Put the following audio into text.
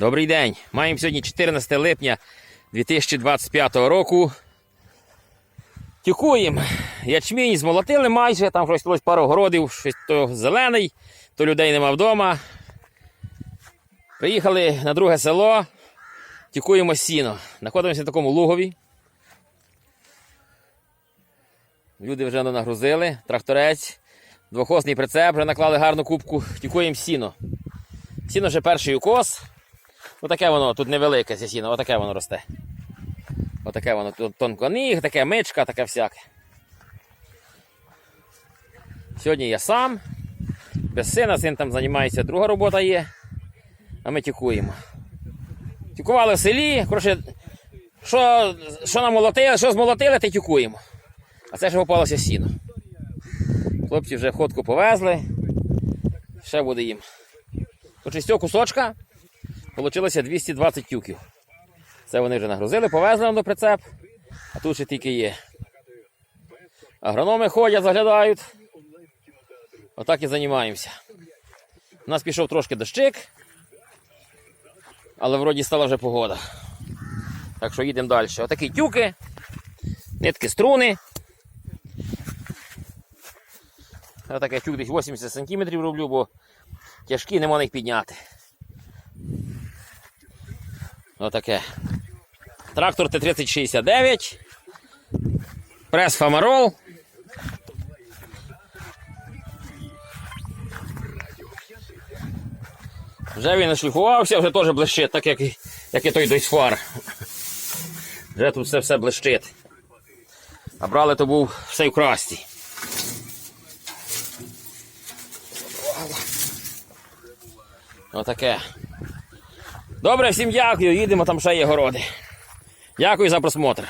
Добрий день. Маємо сьогодні 14 липня 2025 року. Тюкуємо. Ячмінь змолотили майже, там щось ось пару городів, щось то зелений, то людей нема вдома. Приїхали на друге село, тюкуємо сіно. Знаходимося в такому лугові. Люди вже нагрузили, тракторець, двохосний прицеп, вже наклали гарну кубку, тюкуємо сіно. Сіно вже перший укос. Отаке воно тут невелике це сіно, отаке воно росте. Отаке воно тут тонконіг, таке мичка, таке всяке. Сьогодні я сам, без сина, син там займається, друга робота є, а ми тюкуємо. Тюкували в селі, коротше, що, що намолотили, що змолотили, те тюкуємо. А це ж попалося сіно. Хлопці вже ходку повезли, ще буде їм. З цього кусочка вийшло 220 тюків. Це вони вже нагрузили, повезли нам до прицеп, а тут ще тільки є. Агрономи ходять, заглядають. Отак і займаємося. У нас пішов трошки дощик, але вроді стала вже погода. Так що їдемо далі. Отакі тюки, нитки струни. Отаке тюк десь 80 см роблю, бо тяжкі, не можна їх підняти. Отаке. Трактор Т-3069. Прес Фамарол. Вже він нашліфувався, вже теж блищить, так як, і- як і той дойсфар. Вже тут все все блищить. А брали то був все в красті. Отаке. Добре, всім дякую. Їдемо, там ще є городи. Дякую за просмотр.